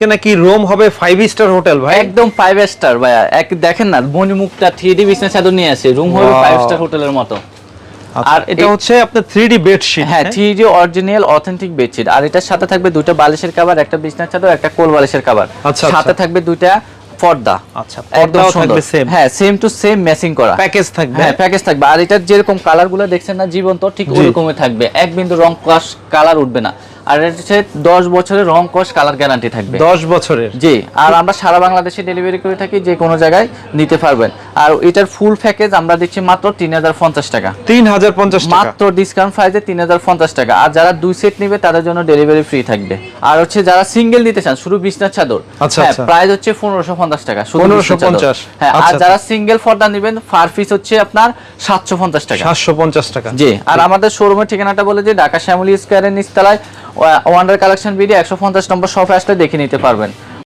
নাকি রুম হবে five star hotel ভাই। একদম ফাইভ স্টার ভাইয়া। এক দেখেন না থ্রি ডি বিছনা চাদর নিয়ে আসে রুম হবে ফাইভ স্টার হোটেলের মতো। আর আর এটা হচ্ছে আপনার থ্রি ডি বেডশিট হ্যাঁ three D original authentic bedsheet আর এটার সাথে থাকবে দুটো বালিশের কভার একটা চাদর একটা কোল বালিশের কভার আচ্ছা, সাথে আচ্ছা। থাকবে দুইটা পর্দা। আচ্ছা পর্দাও থাকবে সেম হ্যাঁ সেম টু সেম ম্যাচিং করা। প্যাকেজ থাকবে। হ্যাঁ প্যাকেজ থাকবে। আর এটার যেরকম কালারগুলো দেখছেন না জীবন্ত ঠিক। ওরকমই থাকবে। এক বিন্দু রং কস কালার উঠবে না। আর এটা হচ্ছে দশ বছরের রং কস কালার গ্যারান্টি থাকবে। দশ বছরের? জি আর আমরা সারা বাংলাদেশে ডেলিভারি করে থাকি যে কোনো জায়গায় নিতে পারবেন। আর এটার ফুল প্যাকেজ আমরা দিচ্ছি মাত্র তিন হাজার পঞ্চাশ টাকা। তিন হাজার পঞ্চাশ মাত্র ডিসকাউন্ট প্রাইসে তিন হাজার পঞ্চাশ টাকা। আর যারা দুই সেট নেবে তাদের জন্য ডেলিভারি ফ্রি থাকবে। আর হচ্ছে যারা সিঙ্গেল নিতে চান শুধু বিছনার চাদর আচ্ছা, হ্যাঁ আচ্ছা। প্রাইস হচ্ছে পনেরোশো পঞ্চাশ টাকা শুধু 1550 বিছনার চাদর। হ্যাঁ আর আচ্ছা, যারা সিঙ্গেল ফর্দা নেবেন ফার পিস হচ্ছে আপনার সাতশো পঞ্চাশ টাকা। সাতশো পঞ্চাশ টাকা। জি আর আমাদের শোরুমের ঠিকানাটা বলে যে ঢাকা শ্যামলী স্কোয়ারের নিচতলায় ওয়ান্ডার কালেকশন বিডি একশো পঞ্চাশ নম্বর শপে আসলে দেখে নিতে পারবেন।